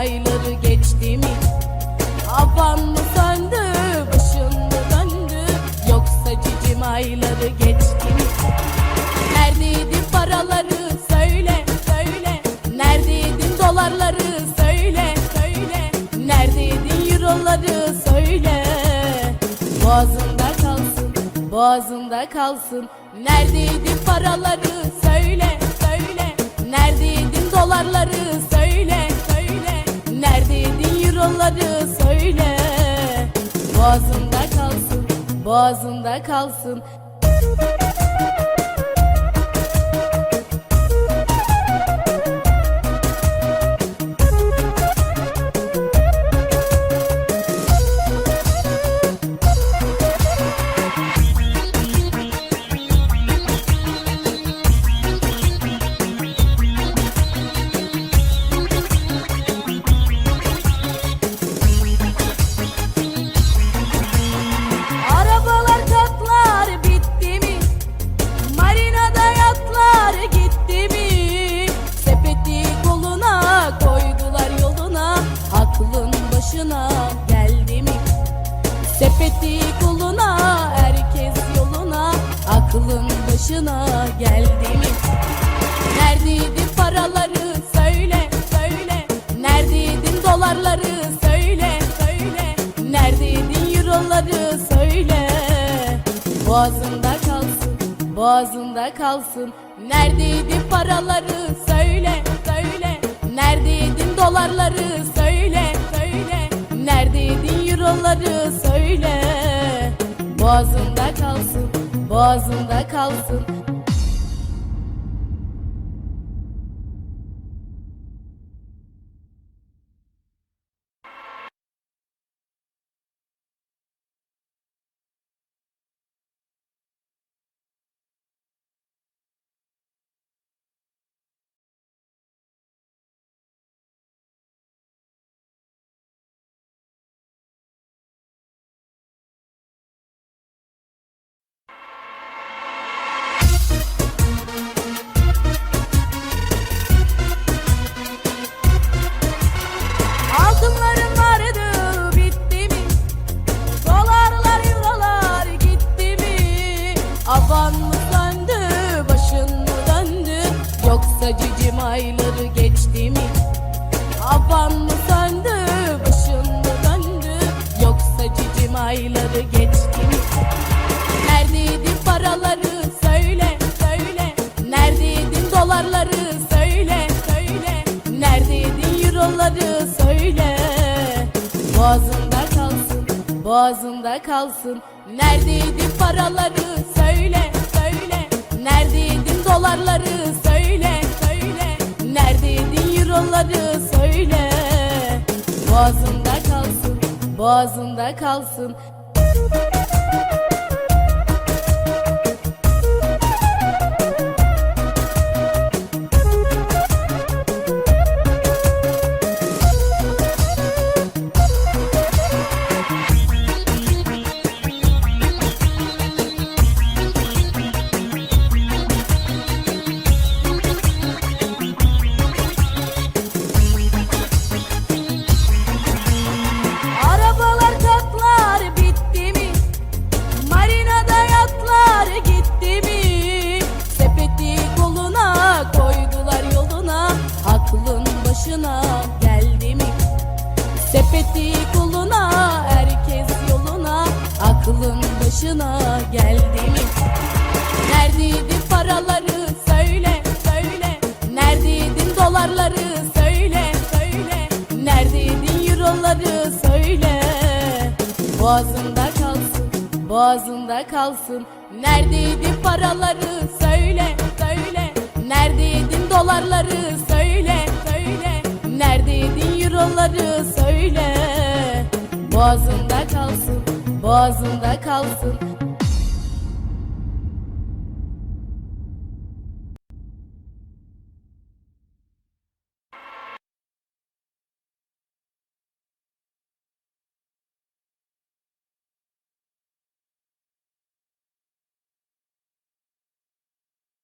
ayları geçti mi? Havan mı söndü, başın mı döndü? Yoksa cicim ayları geçti mi? Neredeydi paraları söyle söyle Neredeydin dolarları söyle söyle Neredeydin euroları söyle Boğazında kalsın boğazında kalsın Neredeydin paraları söyle söyle Neredeydin dolarları söyle Euroları söyle. Boğazında kalsın boğazında kalsın Sepeti koluna herkes yoluna Aklın başına geldi mi? Neredeydi paraları söyle söyle. Neredeydin dolarları söyle söyle. Neredeydin euroları söyle. Boğazında kalsın boğazında kalsın. Neredeydi paraları söyle söyle. Neredeydin dolarları söyle Boğazında kalsın boğazında kalsın ayları geçti mi? Avan mı söndü başın mı döndü? Yoksa cicim ayları geçti mi? Neredeydi paraları söyle söyle Neredeydin dolarları söyle söyle Neredeydin euroları söyle Boğazında kalsın boğazında kalsın Neredeydi paraları Boğazında kalsın boğazında kalsın başına geldi mi? Sepeti koluna herkes yoluna Aklın başına geldi mi? Neredeydi paraları söyle söyle. Neredeydin dolarları söyle söyle. Neredeydin euroları söyle. Boğazında kalsın boğazında kalsın. Neredeydi paraları söyle söyle. Neredeydin dolarları söyle Euroları söyle. Boğazında kalsın boğazında kalsın